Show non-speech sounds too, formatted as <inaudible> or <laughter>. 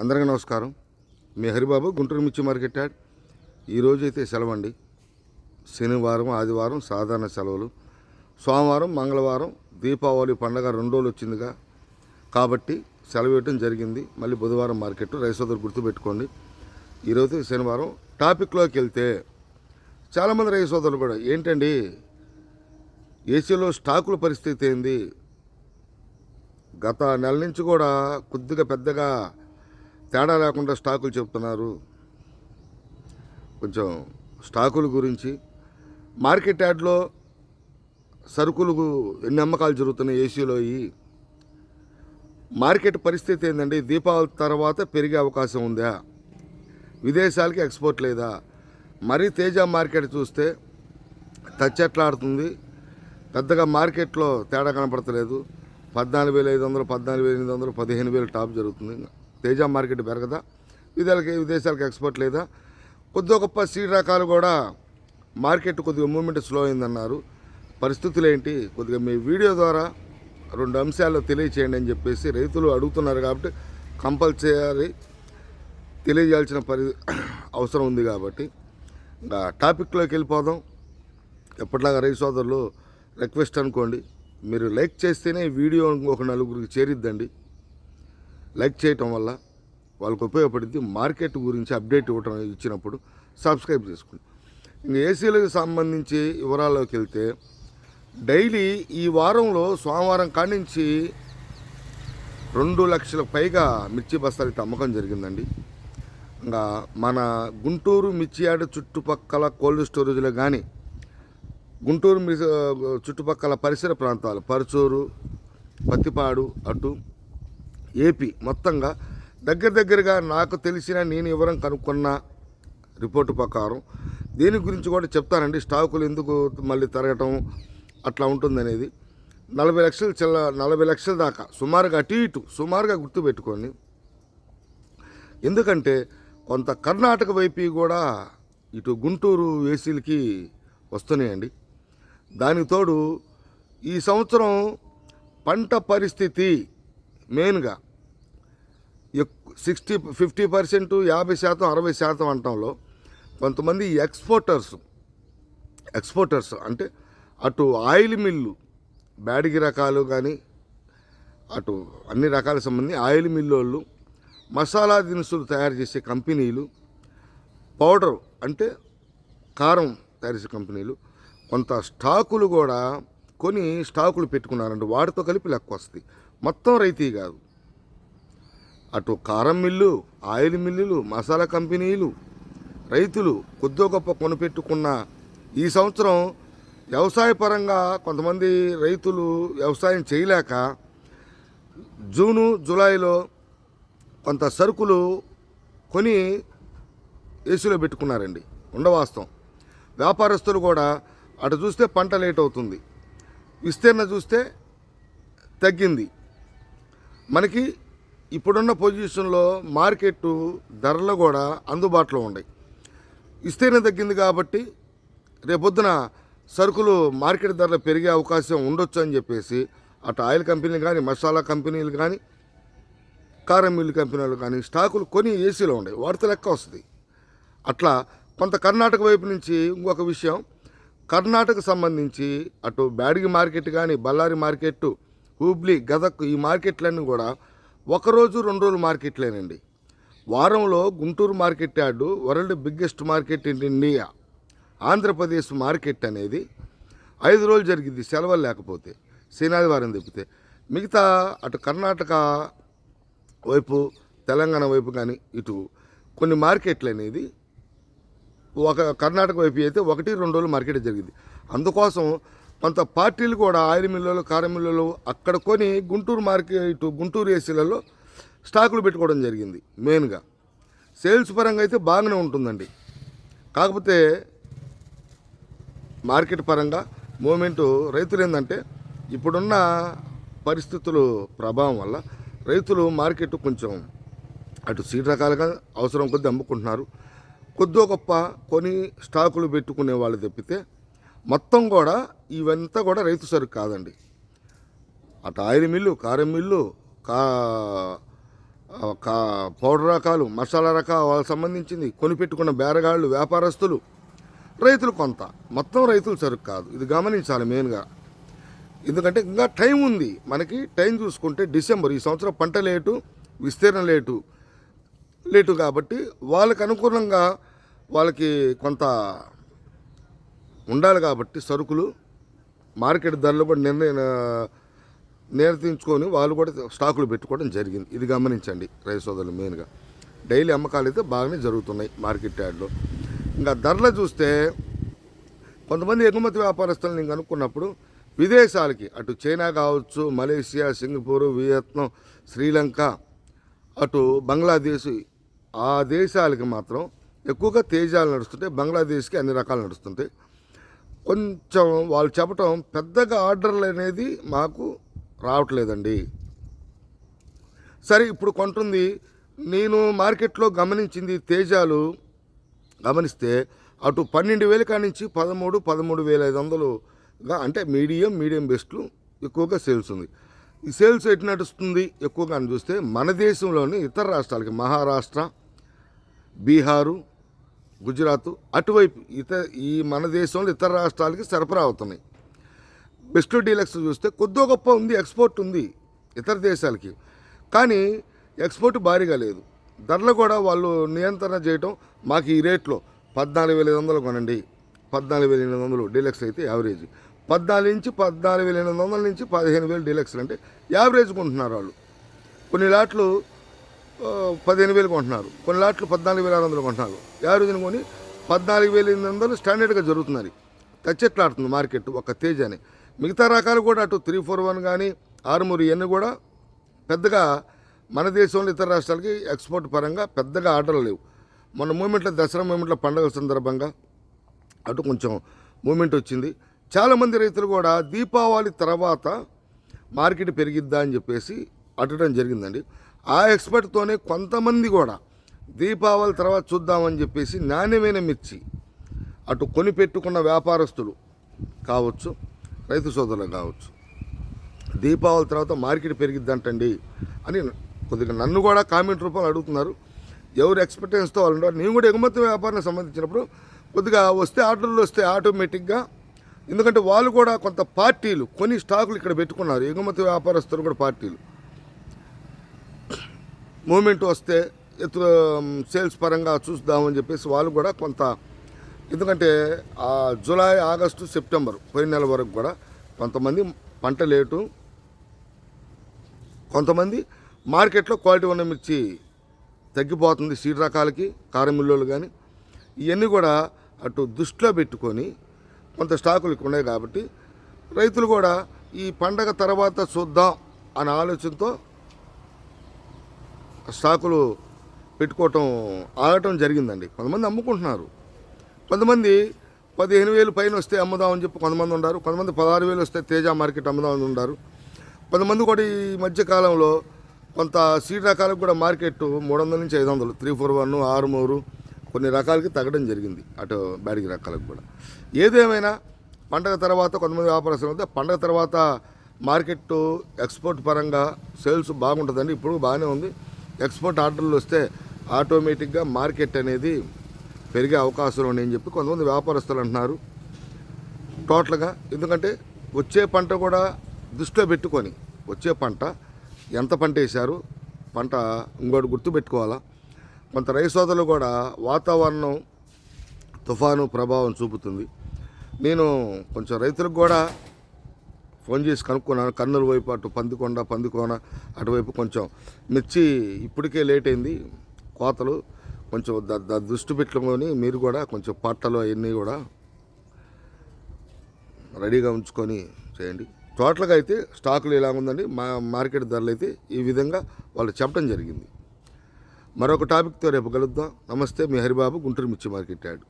అందరికీ నమస్కారం. మీ హరిబాబు గుంటూరు మిర్చి మార్కెట్ యాడ్. ఈరోజు అయితే సెలవు అండి శనివారం ఆదివారం సాధారణ సెలవులు. సోమవారం మంగళవారం దీపావళి పండగ రెండు రోజులు వచ్చిందిగా. కాబట్టి సెలవు ఇవ్వటం జరిగింది. మళ్ళీ బుధవారం మార్కెట్ రైసోదరు గుర్తుపెట్టుకోండి. ఈరోజు శనివారం. టాపిక్లోకి వెళ్తే చాలామంది రైతు సోదరులు కూడా ఏంటండి? ఏసీలో స్టాకుల పరిస్థితి ఏంది? గత నెల నుంచి కూడా కొద్దిగా పెద్దగా తేడా లేకుండా స్టాకులు చెప్తున్నారు. కొంచెం స్టాకుల గురించి. మార్కెట్ యార్డ్లో సరుకులు ఎన్ని అమ్మకాలు జరుగుతున్నాయి ఏసీలో ఈ మార్కెట్ పరిస్థితి ఏంటండి దీపావళి తర్వాత పెరిగే అవకాశం ఉందా? విదేశాలకి ఎక్స్పోర్ట్ లేదా? మరీ తేజ మార్కెట్ చూస్తే తచ్చెట్లాడుతుంది. పెద్దగా మార్కెట్లో తేడా కనపడతలేదు. పద్నాలుగు వేల ఐదు వందలు పద్నాలుగు వేల ఎనిమిది వందలు పదిహేను వేలు టాప్ జరుగుతుంది. తేజ మార్కెట్ పెరగదా? విదేశాలకి విదేశాలకు ఎక్స్పోర్ట్ లేదా? కొద్దిగా గొప్ప సీడ్ రకాలు కూడా మార్కెట్ కొద్దిగా మూమెంట్ స్లో అయిందన్నారు. పరిస్థితులు ఏంటి కొద్దిగా మీ వీడియో ద్వారా రెండు అంశాలు తెలియచేయండి అని చెప్పేసి రైతులు అడుగుతున్నారు కాబట్టి కంపల్సరీ తెలియజేయాల్సిన పరి <coughs> అవసరం ఉంది కాబట్టి ఇంకా టాపిక్లోకి వెళ్ళిపోదాం. ఎప్పటిలాగా రైతు సోదరులు రిక్వెస్ట్ అనుకోండి. మీరు లైక్ చేస్తేనే వీడియో ఒక నలుగురికి చేరిద్దండి. లైక్ చేయటం వల్ల వాళ్ళకు ఉపయోగపడుద్ది. మార్కెట్ గురించి అప్డేట్ ఇవ్వటం ఇచ్చినప్పుడు సబ్స్క్రైబ్ చేసుకోండి. ఇంకా ఏసీలకు సంబంధించి వివరాల్లోకి వెళ్తే డైలీ ఈ వారంలో సోమవారం కాడి నుంచి రెండు లక్షల పైగా మిర్చి బస్తాలు అయితే అమ్మకం జరిగిందండి. ఇంకా మన గుంటూరు మిర్చి యార్డ్ చుట్టుపక్కల కోల్డ్ స్టోరేజ్లో కానీ గుంటూరు మిర్చి చుట్టుపక్కల పరిసర ప్రాంతాలు పరుచూరు పత్తిపాడు అటు ఏపీ మొత్తంగా దగ్గర దగ్గరగా నాకు తెలిసిన నేను వివరం కనుక్కున్న రిపోర్టు ప్రకారం దీని గురించి కూడా చెప్తానండి. స్టాకులు ఎందుకు మళ్ళీ తరగటం అట్లా ఉంటుందనేది. నలభై లక్షలు చిల్ల నలభై లక్షల దాకా సుమారుగా అటు ఇటు సుమారుగా గుర్తుపెట్టుకోండి. ఎందుకంటే కొంత కర్ణాటక వైపు కూడా ఇటు గుంటూరు ఏసీలకి వస్తున్నాయండి. దానికి తోడు ఈ సంవత్సరం పంట పరిస్థితి మెయిన్గా సిక్స్టీ ఫిఫ్టీ పర్సెంట్ యాభై శాతం అరవై శాతం అంటంలో కొంతమంది ఎక్స్పోర్టర్స్ ఎక్స్పోర్టర్స్ అంటే అటు ఆయిల్ మిల్లు బ్యాడిగి రకాలు కానీ అటు అన్ని రకాల సంబంధించి ఆయిల్ మిల్లు వాళ్ళు మసాలా దినుసులు తయారు చేసే కంపెనీలు పౌడర్ అంటే కారం తయారు చేసే కంపెనీలు కొంత స్టాకులు కూడా కొని స్టాకులు పెట్టుకున్నారండి. వాటితో కలిపి లెక్క వస్తుంది. మొత్తం రైతీ కాదు. అటు కారం మిల్లు ఆయిల్ మిల్లులు మసాలా కంపెనీలు రైతులు కొద్దో గొప్ప కొనిపెట్టుకున్న ఈ సంవత్సరం వ్యవసాయ పరంగా కొంతమంది రైతులు వ్యవసాయం చేయలేక జూను జూలైలో కొంత సరుకులు కొని ఏసీలో పెట్టుకున్నారండి. ఉండవాస్తవం. వ్యాపారస్తులు కూడా అటు చూస్తే పంట లేట్ అవుతుంది. విస్తీర్ణ చూస్తే తగ్గింది. మనకి ఇప్పుడున్న పొజిషన్లో మార్కెట్ ధరలు కూడా అందుబాటులో ఉన్నాయి. విస్తీర్ణ తగ్గింది కాబట్టి రేపొద్దున సరుకులు మార్కెట్ ధరలు పెరిగే అవకాశం ఉండొచ్చు అని చెప్పేసి అటు ఆయిల్ కంపెనీలు కానీ మసాలా కంపెనీలు కానీ కారం మిల్లు కంపెనీలు కానీ స్టాకులు కొని ఏసీలో ఉన్నాయి. వార్త లెక్క వస్తుంది. అట్లా కొంత కర్ణాటక వైపు నుంచి ఇంకొక విషయం. కర్ణాటక సంబంధించి అటు బ్యాడిగి మార్కెట్ కానీ బళ్ళారి మార్కెట్ హూబ్లీ గదక్ ఈ మార్కెట్లన్నీ కూడా ఒకరోజు రెండు రోజులు మార్కెట్లేనండి. వారంలో Guntur market yard world biggest market in India Andhra Pradesh market అనేది ఐదు రోజులు జరిగింది సెలవులు లేకపోతే శనాదివారం తప్పితే. మిగతా అటు కర్ణాటక వైపు తెలంగాణ వైపు కానీ ఇటు కొన్ని మార్కెట్లు అనేది ఒక కర్ణాటక వైపు అయితే ఒకటి రెండు రోజులు మార్కెట్ జరిగింది అందుకోసం కొంత పార్టీలు కూడా ఆయిల్ మిల్లులు కారం మిల్లులు అక్కడ కొని గుంటూరు మార్కెట్ ఇటు గుంటూరు ఏసీలలో స్టాకులు పెట్టుకోవడం జరిగింది మెయిన్గా. సేల్స్ పరంగా అయితే బాగానే ఉంటుందండి. కాకపోతే మార్కెట్ పరంగా మూమెంటు రైతులు ఏంటంటే ఇప్పుడున్న పరిస్థితులు ప్రభావం వల్ల రైతులు మార్కెట్ కొంచెం అటు సీడ్ రకాలుగా అవసరం కొద్దీ అమ్ముకుంటున్నారు. కొద్దో గొప్ప కొని స్టాకులు పెట్టుకునే వాళ్ళు తప్పితే మొత్తం కూడా ఇవంతా కూడా రైతు సరుకు కాదండి. అటు ఆయిల్ మిల్లు కారం మిల్లు కా కా పౌడర్ రకాలు మసాలా రకాలు వాళ్ళకి సంబంధించింది కొనిపెట్టుకున్న బేరగాళ్ళు వ్యాపారస్తులు రైతులు కొంత. మొత్తం రైతులు సరుకు కాదు. ఇది గమనించాలి మెయిన్గా. ఎందుకంటే ఇంకా టైం ఉంది. మనకి టైం చూసుకుంటే డిసెంబర్ ఈ సంవత్సరం పంట లేటు విస్తీర్ణం లేటు లేటు కాబట్టి వాళ్ళకి అనుకూలంగా వాళ్ళకి కొంత ఉండాలి కాబట్టి సరుకులు మార్కెట్ ధరలు కూడా నిర్ణయ నిర్ణయించుకొని వాళ్ళు కూడా స్టాకులు పెట్టుకోవడం జరిగింది. ఇది గమనించండి రైతు సోదరులు మెయిన్గా. డైలీ అమ్మకాలు అయితే బాగానే జరుగుతున్నాయి మార్కెట్ యార్డ్లో. ఇంకా ధరలు చూస్తే కొంతమంది ఎగుమతి వ్యాపారస్తులు నేను కనుక్కున్నప్పుడు విదేశాలకి అటు చైనా కావచ్చు మలేషియా సింగపూర్ వియత్నాం శ్రీలంక అటు బంగ్లాదేశ్ ఆ దేశాలకి మాత్రం ఎక్కువగా తేజాలు నడుస్తుంటాయి. బంగ్లాదేశ్కి అన్ని రకాలు నడుస్తుంటాయి. కొంచెం వాళ్ళు చెప్పటం పెద్దగా ఆర్డర్లు అనేది మాకు రావట్లేదండి. సరే ఇప్పుడు కొంటుంది. నేను మార్కెట్లో గమనించింది తేజాలు. గమనిస్తే అటు పన్నెండు వేల కాడి నుంచి పదమూడు పదమూడు వేల ఐదు వందలుగా అంటే మీడియం మీడియం బెస్ట్లు ఎక్కువగా సేల్స్ ఉంది. ఈ సేల్స్ ఎటు నడుస్తుంది? ఎక్కువగా అని చూస్తే మన దేశంలోని ఇతర రాష్ట్రాలకి మహారాష్ట్ర బీహారు గుజరాత్ అటువైపు ఇతర ఈ మన దేశంలో ఇతర రాష్ట్రాలకి సరఫరా అవుతున్నాయి. బెస్ట్ డీలక్స్ చూస్తే కొద్దో గొప్ప ఉంది ఎక్స్పోర్ట్ ఉంది ఇతర దేశాలకి. కానీ ఎక్స్పోర్ట్ భారీగా లేదు. ధరలు కూడా వాళ్ళు నియంత్రణ చేయటం మాకు ఈ రేట్లో పద్నాలుగు వేల ఐదు వందలు కొనండి. పద్నాలుగు వేల ఎనిమిది వందలు డీలక్స్ అయితే యావరేజ్. పద్నాలుగు నుంచి పద్నాలుగు వేల ఎనిమిది వందల నుంచి పదిహేను వేలు డీలక్స్ అంటే యావరేజ్ కొంటున్నారు వాళ్ళు. కొన్ని లాట్లు పదిహేను వేలు కొంటున్నారు. కొన్ని లాట్లు పద్నాలుగు వేల ఆరు వందలు కొంటున్నారు. యావరేజ్ని కొని పద్నాలుగు వేల ఎనిమిది వందలు స్టాండర్డ్గా జరుగుతున్నది. తచ్చెట్లాడుతుంది మార్కెట్ ఒక తేజ్ అని. మిగతా రకాలు కూడా అటు త్రీ ఫోర్ వన్ కానీ ఆరుమూరు ఇవన్నీ కూడా పెద్దగా మన దేశంలో ఇతర రాష్ట్రాలకి ఎక్స్పోర్ట్ పరంగా పెద్దగా ఆర్డర్లు లేవు. మొన్న మూమెంట్లో దసరా మూమెంట్లో పండుగల సందర్భంగా అటు కొంచెం మూమెంట్ వచ్చింది. చాలామంది రైతులు కూడా దీపావళి తర్వాత మార్కెట్ పెరిగిద్దా అని చెప్పేసి అడగడం జరిగిందండి. ఆ ఎక్స్పర్ట్తోనే కొంతమంది కూడా దీపావళి తర్వాత చూద్దామని చెప్పేసి నాణ్యమైన మిర్చి అటు కొని పెట్టుకున్న వ్యాపారస్తులు కావచ్చు రైతు సోదరులు కావచ్చు. దీపావళి తర్వాత మార్కెట్ పెరిగిద్దంటండి అని కొద్దిగా నన్ను కూడా కామెంట్ రూపంలో అడుగుతున్నారు. ఎవరు ఎక్స్పెక్టెన్స్తో వాళ్ళు నేను కూడా ఎగుమతి వ్యాపారానికి సంబంధించినప్పుడు కొద్దిగా వస్తే ఆర్డర్లు వస్తే ఆటోమేటిక్గా ఎందుకంటే వాళ్ళు కూడా కొంత పార్టీలు కొన్ని స్టాకులు ఇక్కడ పెట్టుకున్నారు. ఎగుమతి వ్యాపారస్తులు కూడా పార్టీలు. మూమెంట్ వస్తే ఎత్తు సేల్స్ పరంగా చూద్దామని చెప్పేసి వాళ్ళు కూడా కొంత ఎందుకంటే జూలై ఆగస్టు సెప్టెంబర్ పోయిన నెల వరకు కూడా కొంతమంది పంట లేటు కొంతమంది మార్కెట్లో క్వాలిటీ ఉన్న మిర్చి తగ్గిపోతుంది సీడ్ రకాలకి కారం మిల్లులు కానీ ఇవన్నీ కూడా అటు దృష్టిలో పెట్టుకొని కొంత స్టాకులు ఉన్నాయి కాబట్టి రైతులు కూడా ఈ పండగ తర్వాత చూద్దాం అనే ఆలోచనతో స్టాకులు పెట్టుకోవటం ఆగటం జరిగిందండి. కొంతమంది అమ్ముకుంటున్నారు కొంతమంది పదిహేను వేలు పైన వస్తే అమ్ముదామని చెప్పి కొంతమంది ఉన్నారు. కొంతమంది పదహారు వేలు వస్తే తేజ మార్కెట్ అమ్ముదామని ఉన్నారు. కొంతమంది కూడా ఈ మధ్యకాలంలో కొంత సీడ్ రకాలకు కూడా మార్కెట్ మూడు వందల నుంచి ఐదు వందలు త్రీ ఫోర్ వన్ ఆరు మూరు కొన్ని రకాలకి తగ్గడం జరిగింది. అటు బ్యాడిగి రకాలకు కూడా. ఏదేమైనా పండగ తర్వాత కొంతమంది వ్యాపారస్తులు అయితే పండగ తర్వాత మార్కెట్ ఎక్స్పోర్ట్ పరంగా సేల్స్ బాగుంటుందండి. ఇప్పుడు బాగానే ఉంది. ఎక్స్పోర్ట్ ఆర్డర్లు వస్తే ఆటోమేటిక్గా మార్కెట్ అనేది పెరిగే అవకాశాలు ఉన్నాయని చెప్పి కొంతమంది వ్యాపారస్తులు అంటున్నారు. టోటల్గా ఎందుకంటే వచ్చే పంట కూడా దృష్టిలో పెట్టుకొని వచ్చే పంట ఎంత పంట వేశారు పంట ఇంకోటి గుర్తుపెట్టుకోవాలా? కొంత రైతు సోదరులు కూడా వాతావరణం తుఫాను ప్రభావం చూపుతుంది. నేను కొంచెం రైతులకు కూడా ఫోన్ చేసి కనుక్కున్నాను. కర్నూలు వైపు అటు పందికొండ పందికోన అటువైపు కొంచెం మిర్చి ఇప్పటికే లేట్ అయింది. కోతలు కొంచెం దృష్టి పెట్టుకొని మీరు కూడా కొంచెం పట్టలు అవన్నీ కూడా రెడీగా ఉంచుకొని చేయండి. టోటల్గా అయితే స్టాకులు ఇలా ఉందండి. మా మార్కెట్ ధరలు అయితే ఈ విధంగా వాళ్ళు చెప్పడం జరిగింది. మరొక టాపిక్తో రేపు కలుద్దాం. నమస్తే మీ హరిబాబు గుంటూరు మిర్చి మార్కెట్ యాడ్.